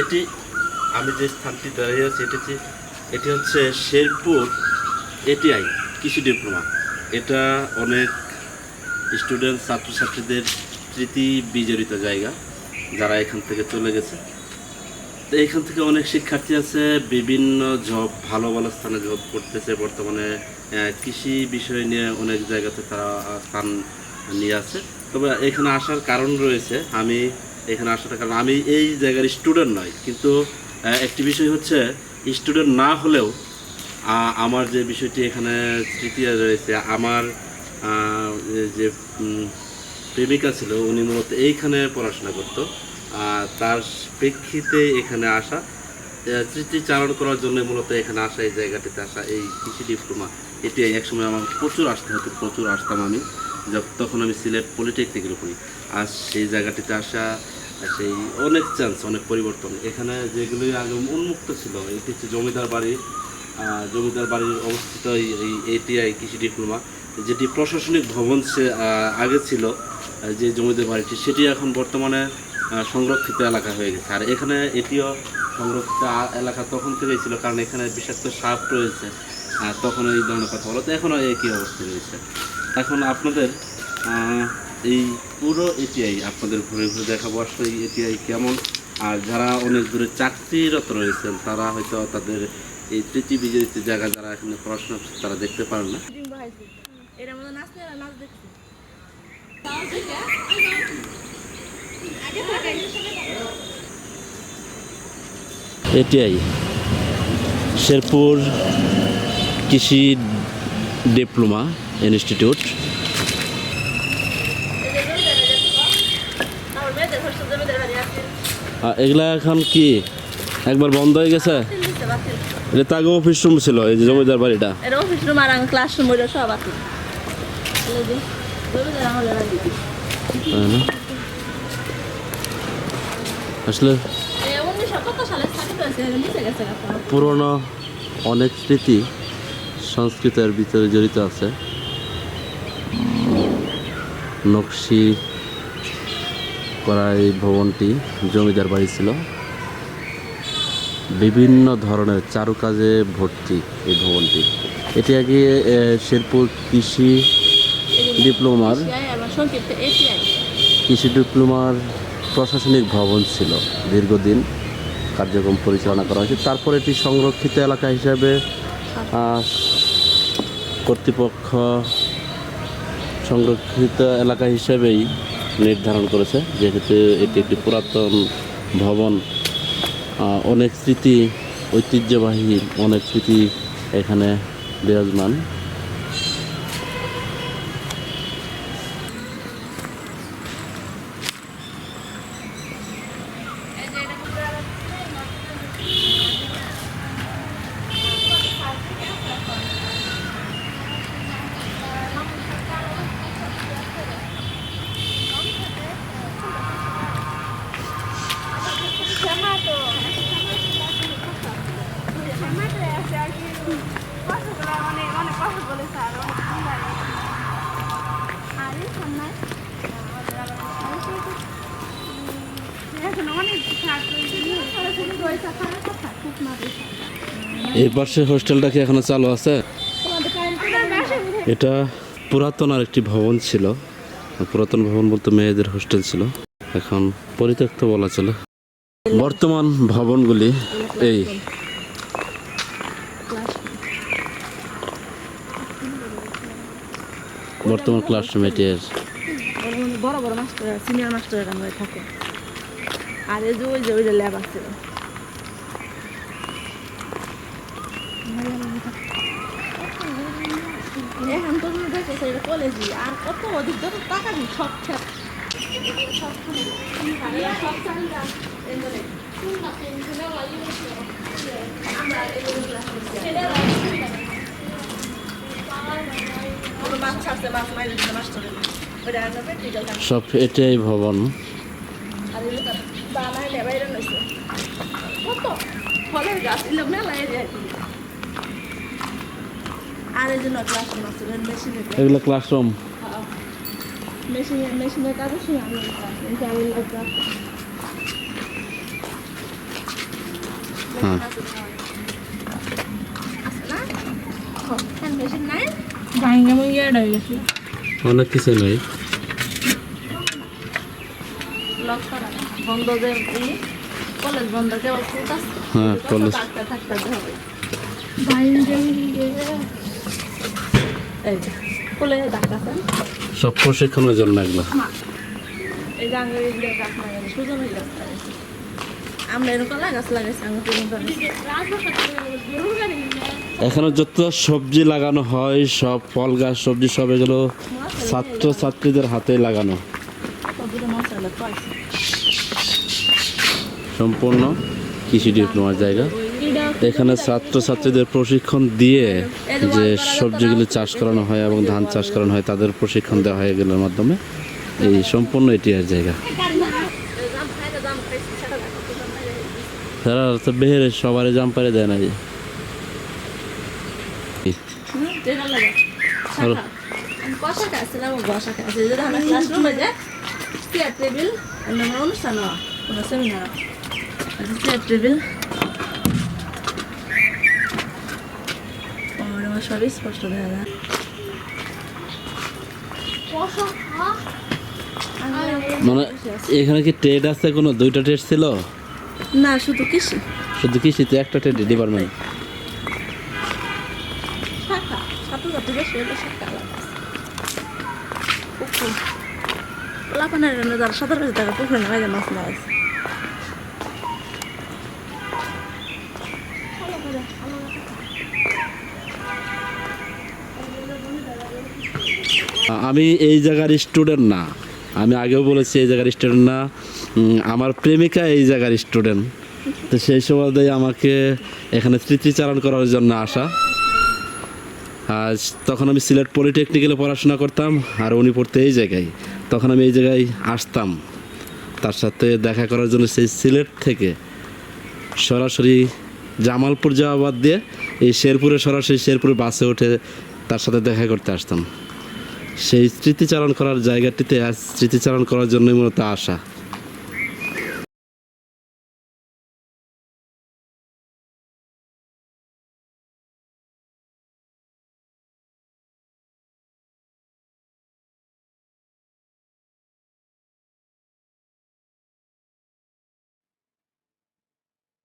এটি, আমি যে স্থানটি দাঁড়িয়ে আছি, এটি হচ্ছে এটি হচ্ছে শেরপুর এটিআই কৃষি ডিপ্লোমা। এটা অনেক স্টুডেন্ট, ছাত্রছাত্রীদের স্মৃতি বিজড়িত জায়গা, যারা এখান থেকে চলে গেছে। তো এখান থেকে অনেক শিক্ষার্থী আছে, বিভিন্ন জব ভালো ভালো স্থানে জব করতেছে। বর্তমানে কৃষি বিষয় নিয়ে অনেক জায়গাতে তারা স্থান নিয়ে আছে। তবে এখানে আসার কারণ রয়েছে, আমি এখানে আসার কারণ আমি এই জায়গার স্টুডেন্ট নয়, কিন্তু একটি বিষয় হচ্ছে স্টুডেন্ট না হলেও আমার যে বিষয়টি এখানে স্মৃতি রয়েছে, আমার যে প্রেমিকা ছিল, উনি মূলত এইখানে পড়াশোনা করতো তার প্রেক্ষিতে এখানে আসা স্মৃতিচারণ করার জন্য মূলত এখানে আসা, এই জায়গাটিতে আসা, এই কৃষি ডিপ্লোমা, এটি একসময় আমার প্রচুর আসতে হতো, প্রচুর আসতাম আমি যখন তখন আমি সিলেট পলিটেকনিকের পড়ি আর সেই জায়গাটিতে আসা সেই অনেক চান্স অনেক পরিবর্তন। এখানে যেগুলি আগে উন্মুক্ত ছিল, এটি হচ্ছে জমিদার বাড়ি। জমিদার বাড়ির অবস্থিত এই এটিআই কৃষি ডিপ্লোমা। যেটি প্রশাসনিক ভবন সে আগে ছিল যে জমিদার বাড়িটি, সেটি এখন বর্তমানে সংরক্ষিত এলাকা হয়ে গেছে। আর এখানে এটিও সংরক্ষিত এলাকা তখন থেকেই ছিল, কারণ এখানে বিষাক্ত সাপ রয়েছে। তখন এই ধরনের কথা বলো তো এখনও একই অবস্থা রয়েছে। এখন আপনাদের এই পুরো এটিআই আপনাদের ঘুরে ঘুরে দেখাবো আসলে এই এটিআই কেমন। আর যারা অনেক দূরে চাকরিরত রয়েছেন তারা হয়তো তাদের এই তৃতীয় বিজয়িত জায়গা যারা এখানে পড়াশোনা করছে তারা দেখতে পারেন না। এটিআই শেরপুর কৃষি ডিপ্লোমা ইনস্টিটিউট আমার মেয়েদের হোস্টেল জমিদের বাড়ি আছে এগুলা এখন কি? একবার বন্ধ হয়ে গেছে? এটা তো আগে অফিস রুম ছিল এই যে জমিদার বাড়িটা। এর অফিস রুম আর ক্লাসরুম ওইটা সব আছে? আসলে পুরনো অনেক স্মৃতি সংস্কৃতের ভিতরে জড়িত আছে। নকশি করা এই ভবনটি জমিদার বাড়ি ছিল। বিভিন্ন ধরনের চারুকাজে ভর্তি এই ভবনটি। এটি আগে শেরপুর কৃষি ডিপ্লোমার কৃষি ডিপ্লোমার প্রশাসনিক ভবন ছিল। দীর্ঘদিন কার্যক্রম পরিচালনা করা হয়েছে। তারপর এটি সংরক্ষিত এলাকা হিসাবে কর্তৃপক্ষ সংরক্ষিত এলাকা হিসেবেই নির্ধারণ করেছে যেহেতু এটি একটি পুরাতন ভবন অনেক স্মৃতি ঐতিহ্যবাহী অনেক স্মৃতি এখানে বিরাজমান। এই পাশে হোস্টেলটা কি এখনও চালু আছে? এটা পুরাতন আর একটি ভবন ছিল। পুরাতন ভবন বলতে মেয়েদের হোস্টেল ছিল। এখন পরিত্যক্ত বলা চলে। বর্তমান ভবনগুলি এই। বর্তমান ক্লাসরুম এটি এর। বড় বড় মাস্টার সিনিয়র মাস্টারের থাকে। আর এই যে ওই যে ওই যে ল্যাব আছে। এখন তো তুমি দেখছ এটা কলেজই আর কত অধিক যত টাকা দিই সব খ্যাত সব এটাই ভবন। কত? ফলের গাছ এলে মেলা এরিয়া আর এই জন্য ক্লাসরুম আছে মেশিনে এগুলো ক্লাসরুম মেশিনে মেশিনে কাজের সময় আমি আমি হ্যাঁ। আছে অনেক কিছু নেই। লক করা। বন্ধ যে কলেজ বন্ধ কেবল হ্যাঁ, কলেজ। থাকতে থাকতে হবে। এই যে সব প্রশিক্ষণের জন্য এগুলো। এই যে আঙ্গুর এগুলো গাছ লাগানো সুজনের গাছ আমরা এরকম গাছ লাগাইছি আঙ্গুর গরুর গাড়ি এখানে যত সবজি লাগানো হয় সব ফল গাছ সবজি সব এগুলো ছাত্র ছাত্রীদের হাতে লাগানো। সম্পূর্ণ কৃষি ডিপ্লোমার জায়গা। এখানে ছাত্র ছাত্রীদের প্রশিক্ষণ দিয়ে যে সবজিগুলি চাষ করানো হয় এবং ধান চাষ করানো হয়, তাদের প্রশিক্ষণ দেওয়া হয় এগুলোর মাধ্যমে। এই সম্পূর্ণ এটি আর জায়গা। তারা তো বেহেরে সবারই জাম্পারে দেয় না। যে শাখা। আমি ক শাখা আসছিলাম ও গ শাখা আছে যদি আমরা ক্লাসরুমে যাই চেয়ার টেবিল আমার অনুষ্ঠান হয় কোনো সেমিনার চেয়ার টেবিল আমার সবই স্পষ্ট দেখা যায় মানে এখানে কি ট্রেড আছে কোনো? দুইটা ট্রেড ছিল? না শুধু কৃষি। শুধু কৃষিতে একটা ট্রেড ডিপার্টমেন্ট যারা সাঁতার কাছে তারা পুকুরে নামাই যায় মাছ মাছ আমি এই জায়গার স্টুডেন্ট না। আমি আগেও বলেছি এই জায়গার স্টুডেন্ট না। আমার প্রেমিকা এই জায়গার স্টুডেন্ট তো সেই সময় আমাকে এখানে স্মৃতিচারণ করার জন্য আসা। আজ তখন আমি সিলেট পলিটেকনিক্যালে পড়াশোনা করতাম আর উনি পড়তে এই জায়গায়। তখন আমি এই জায়গায় আসতাম। তার সাথে দেখা করার জন্য সেই সিলেট থেকে সরাসরি জামালপুর যাওয়া বাদ দিয়ে এই শেরপুরে সরাসরি শেরপুরে বাসে উঠে তার সাথে দেখা করতে আসতাম। সেই স্মৃতিচারণ করার জায়গাটিতে স্মৃতিচারণ করার জন্যই মূলত আসা।